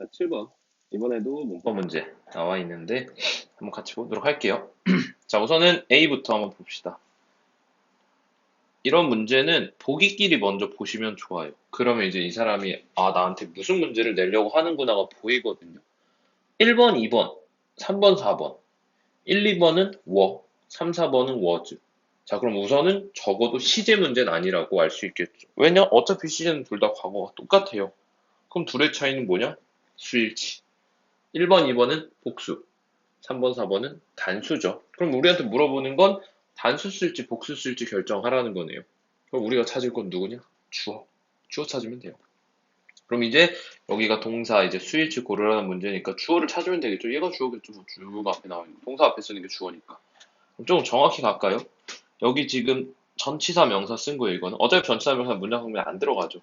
자, 7번. 이번에도 문법 문제 나와 있는데 한번 같이 보도록 할게요. 자, 우선은 A부터 한번 봅시다. 이런 문제는 보기끼리 먼저 보시면 좋아요. 그러면 이제 이 사람이 아, 나한테 무슨 문제를 내려고 하는구나가 보이거든요. 1번, 2번, 3번, 4번. 1, 2번은 워, 3, 4번은 워즈. 자, 그럼 우선은 적어도 시제 문제는 아니라고 알 수 있겠죠. 왜냐? 어차피 시제는 둘 다 과거가 똑같아요. 그럼 둘의 차이는 뭐냐? 수일치. 1번, 2번은 복수. 3번, 4번은 단수죠. 그럼 우리한테 물어보는 건 단수 쓸지 복수 쓸지 결정하라는 거네요. 그럼 우리가 찾을 건 누구냐? 주어. 주어 찾으면 돼요. 그럼 이제 여기가 동사 이제 수일치 고르라는 문제니까 주어를 찾으면 되겠죠. 얘가 주어겠죠. 뭐 주어가 앞에 나와 있는 동사 앞에 쓰는 게 주어니까. 그럼 조금 정확히 갈까요? 여기 지금 전치사 명사 쓴 거예요. 이거는 어차피 전치사 명사 문장 성명에 안 들어가죠.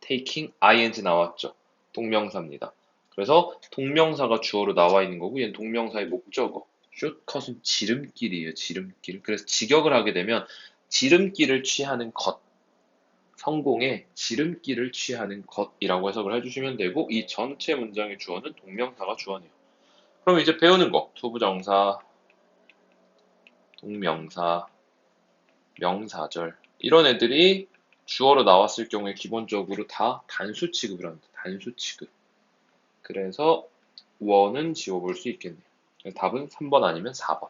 taking ing 나왔죠. 동명사입니다. 그래서 동명사가 주어로 나와 있는 거고 얘는 동명사의 목적어. 숏컷은 지름길이에요. 지름길. 그래서 직역을 하게 되면 지름길을 취하는 것. 성공의 지름길을 취하는 것이라고 해석을 해주시면 되고 이 전체 문장의 주어는 동명사가 주어네요. 그럼 이제 배우는 거. 투부정사, 동명사, 명사절 이런 애들이 주어로 나왔을 경우에 기본적으로 다 단수 취급을 합니다. 단수 취급. 그래서 원은 지워볼 수 있겠네요. 답은 3번 아니면 4번.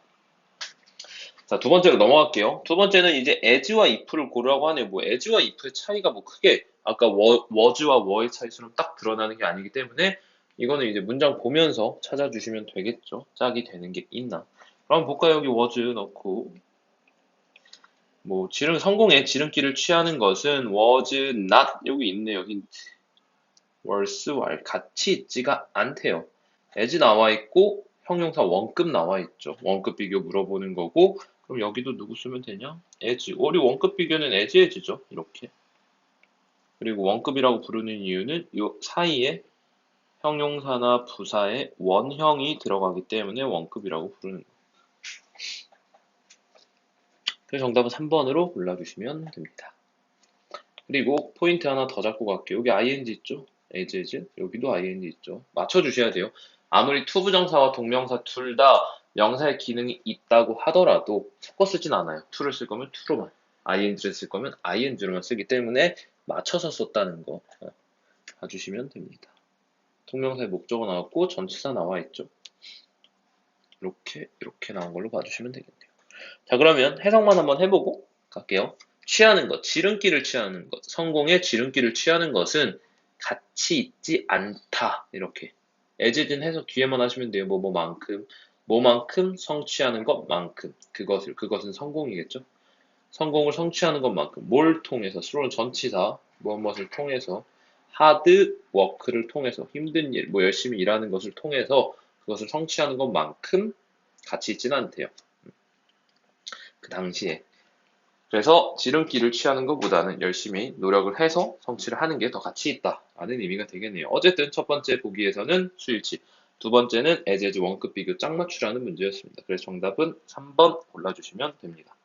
자, 두 번째로 넘어갈게요. 두 번째는 이제 as와 if를 고르라고 하네요. 뭐 as와 if의 차이가 뭐 크게 아까 워, was와 were의 차이처럼 딱 드러나는 게 아니기 때문에 이거는 이제 문장 보면서 찾아주시면 되겠죠. 짝이 되는 게 있나. 그럼 볼까요? 여기 was 넣고 뭐 지름 성공의 지름길을 취하는 것은 was not 여기 있네요. 힌트. was 와 같이 있지가 않대요. as 나와 있고 형용사 원급 나와 있죠. 원급 비교 물어보는 거고 그럼 여기도 누구 쓰면 되냐? as. 우리 원급 비교는 as as죠. 이렇게. 그리고 원급이라고 부르는 이유는 이 사이에 형용사나 부사에 원형이 들어가기 때문에 원급이라고 부르는 거예요. 그래서 정답은 3번으로 골라주시면 됩니다. 그리고 포인트 하나 더 잡고 갈게요. 여기 ing 있죠? as, as. 여기도 ing 있죠. 맞춰주셔야 돼요. 아무리 투부정사와 동명사 둘 다 명사의 기능이 있다고 하더라도 섞어 쓰진 않아요. to를 쓸 거면 to로만, ing를 쓸 거면 ing로만 쓰기 때문에 맞춰서 썼다는 거 봐주시면 됩니다. 동명사의 목적어 나왔고 전치사 나와 있죠. 이렇게 이렇게 나온 걸로 봐주시면 되겠네요. 자 그러면 해석만 한번 해보고 갈게요. 취하는 것, 지름길을 취하는 것, 성공의 지름길을 취하는 것은 같이 있지 않다 이렇게 애지진 해석 뒤에만 하시면 돼요. 뭐 뭐만큼 뭐만큼 성취하는 것만큼 그것을 그것은 성공이겠죠. 성공을 성취하는 것만큼 뭘 통해서 스로는 전치사 무엇무엇을 통해서 하드 워크를 통해서 힘든 일, 뭐 열심히 일하는 것을 통해서 그것을 성취하는 것만큼 같이 있지는 않대요. 그 당시에. 그래서 지름길을 취하는 것보다는 열심히 노력을 해서 성취를 하는 게 더 가치 있다. 라는 의미가 되겠네요. 어쨌든 첫 번째 보기에서는 수일치, 두 번째는 에제즈 원급 비교 짝 맞추라는 문제였습니다. 그래서 정답은 3번 골라주시면 됩니다.